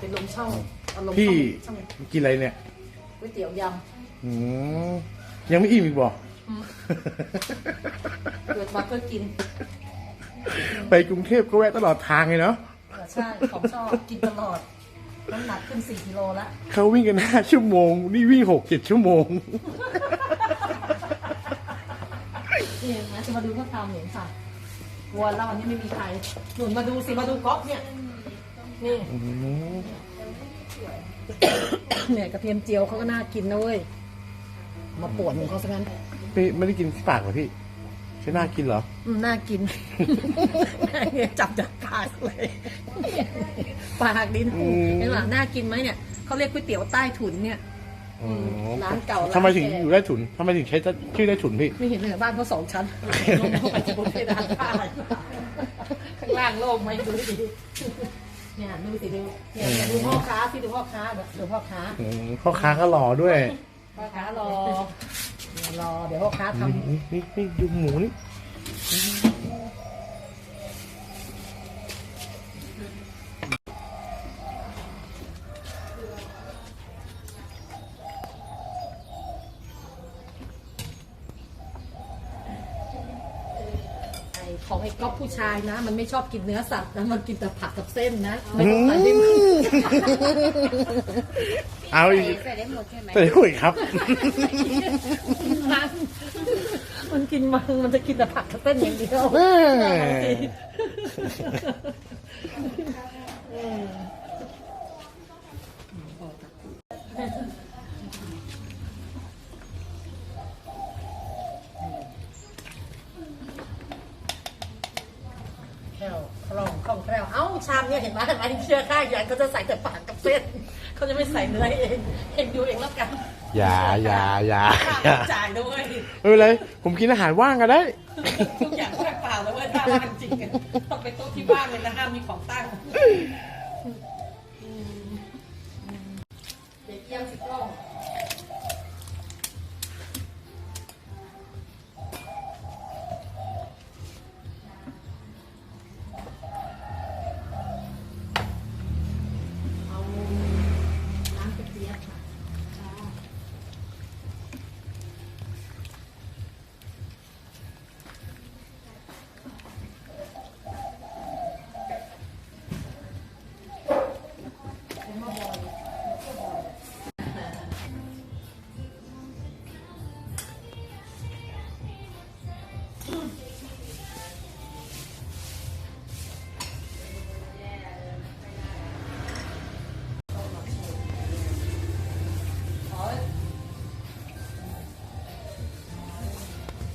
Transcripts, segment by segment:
เป็นลงช่องเอาลงพี่ช่องกินอะไรเนี่ยก๋วยเตี๋ยวยอืมยังไม่อิ่มอีกบ่ำอืมเกิดมาเพื่อกินไปกรุงเทพก็แวะตลอดทางเลยเนาะเออใช่ของชอบกินตลอดน้ำหนักขึ้นสี่กิโลละเขาวิ่งกันห้าชั่วโมง นี่วิ่งหกเจ็ดชั่วโมง นี่เห็นไหมจะมาดูเขาทำเห็นค่ะวัวเราอันนี้ไม่มีใครหนุนมาดูสิมาดูก๊อฟเนี่ย นี่อืมเนี่ยกระเทียมเจียวเขาก็น่ากินนะเว้ย มาปวดของเขาซะงั้นไม่ไม่ได้กินที่ปากเหรอพี่ใช่น่ากินเหรอ อืมน่ากินเนี่ยจับจากปากเลยปากดินอืม เห็นหรอน่ากินไหมเนี่ยเขาเรียกก๋วยเตี๋ยวใต้ถุนเนี่ย อ๋อร้านเก่าร้านทำไมถึงแก่ อยู่ได้ถุนทำไมถึงใช้ชื่อได้ถุนพี่ ไม่เห็นเลยเหรอบ้านเขาสองชั้นลงเข้าไปที่บนเพดานผ้าข้างล่างโล่งไหมดูดิ เนี่ยดูสิดูเนี่ยเนี่ยดูพ่อค้าสิดูพ่อค้าเดี๋ยวดูพ่อค้าอืมพ่อค้าก็หล่อด้วยพ่อค้ารอเนี่ยรอเดี๋ยวพ่อค้าทนี่นี่นี่ดูหมูนี่ ของไอ้ก๊อฟผู้ชายนะ มันไม่ชอบกินเนื้อสัตว์นะมันกินแต่ผักกับเส้นนะไม่ต้องใส่ให้มันเอาอีกใส่ได้หมดใช่ไหมแต่คุยครับ มันมันกินมังมันจะกินแต่ผักกับเส้นอย่างเดียวแม่แค องคล่องแคล่วเอ้าชามเนี่ยเห็นไหมเห็นไหมเชื่อข้าอย่างเขาจะใส่แต่ผักกับเส้นเขาจะไม่ใส่เนื้อเองเองดูเองแล้วกันอย่าอย่าอย่าข้าอย่าจ่ายด้วยไม่เป็นไรผมกินอาหารว่างก็ได้ ทุกอย่างแค่เปล่าแล้วเว้ยถ้าว่างจริงอะต้องไปโต๊ะที่บ้านเลยนะห้ามมีของตั้ง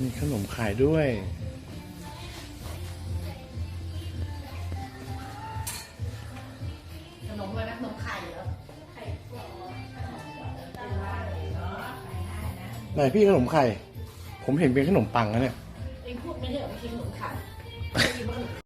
มีขนมขายด้วย ขนมอะไรนะขนมไข่เหรอไหนพี่ขนมไข่ ผมเห็นเป็นขนมปังนะเนี่ย เองพูดไม่ใช่เหรอเมื่อกี้ขนมไข่ไม่ได้ยินว่าขนมไข่